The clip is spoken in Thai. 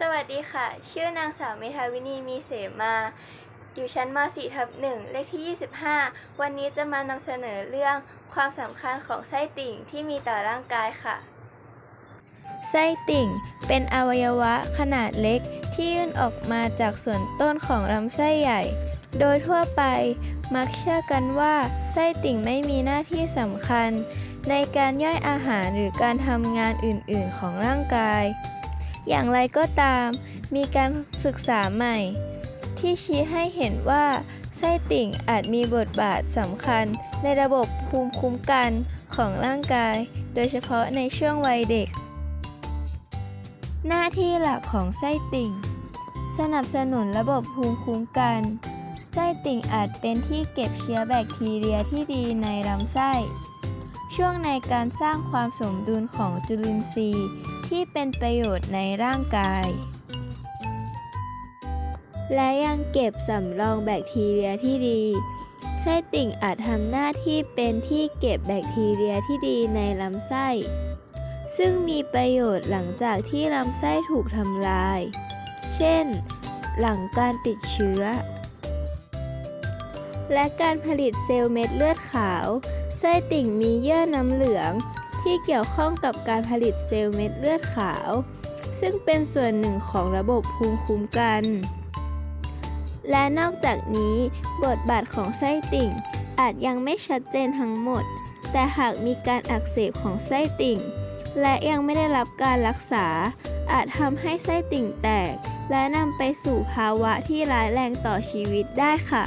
สวัสดีค่ะ ชื่อนางสาวเมธาวินีมีเสมา อยู่ชั้นม .4 ทับ1เลขที่ 25 วันนี้จะมานำเสนอเรื่องความสำคัญของไส้ติ่งที่มีต่อร่างกายค่ะ ไส้ติ่งเป็นอวัยวะขนาดเล็กที่ยื่นออกมาจากส่วนต้นของลำไส้ใหญ่ โดยทั่วไปมักเชื่อกันว่าไส้ติ่งไม่มีหน้าที่สำคัญ ในการย่อยอาหารหรือการทำงานอื่นๆของร่างกาย อย่างไรก็ตาม มีการศึกษาใหม่ ที่ชี้ให้เห็นว่าไส้ติ่งอาจมีบทบาทสำคัญในระบบภูมิคุ้มกันของร่างกาย โดยเฉพาะในช่วงวัยเด็ก หน้าที่หลักของไส้ติ่ง สนับสนุนระบบภูมิคุ้มกันไส้ติ่งอาจเป็นที่เก็บเชื้อแบคทีเรียที่ดีในลำไส้ ช่วงในการสร้างความสมดุลของจุลินทรีย์ ที่เป็นประโยชน์ในร่างกาย และยังเก็บสำรองแบคทีเรียที่ดีไส้ติ่งอาจทำหน้าที่เป็นที่เก็บแบคทีเรียที่ดีในลำไส้ ซึ่งมีประโยชน์หลังจากที่ลำไส้ถูกทำลาย เช่น หลังการติดเชื้อ และการผลิตเซลล์เม็ดเลือดขาว ไส้ติ่งมีเยื่อน้ำเหลือง ที่เกี่ยวข้องกับการผลิตเซลล์เม็ดเลือดขาว ซึ่งเป็นส่วนหนึ่งของระบบภูมิคุ้มกัน และนอกจากนี้บทบาทของไส้ติ่งอาจยังไม่ชัดเจนทั้งหมด แต่หากมีการอักเสบของไส้ติ่ง และยังไม่ได้รับการรักษา อาจทำให้ไส้ติ่งแตก และนำไปสู่ภาวะที่ร้ายแรงต่อชีวิตได้ค่ะ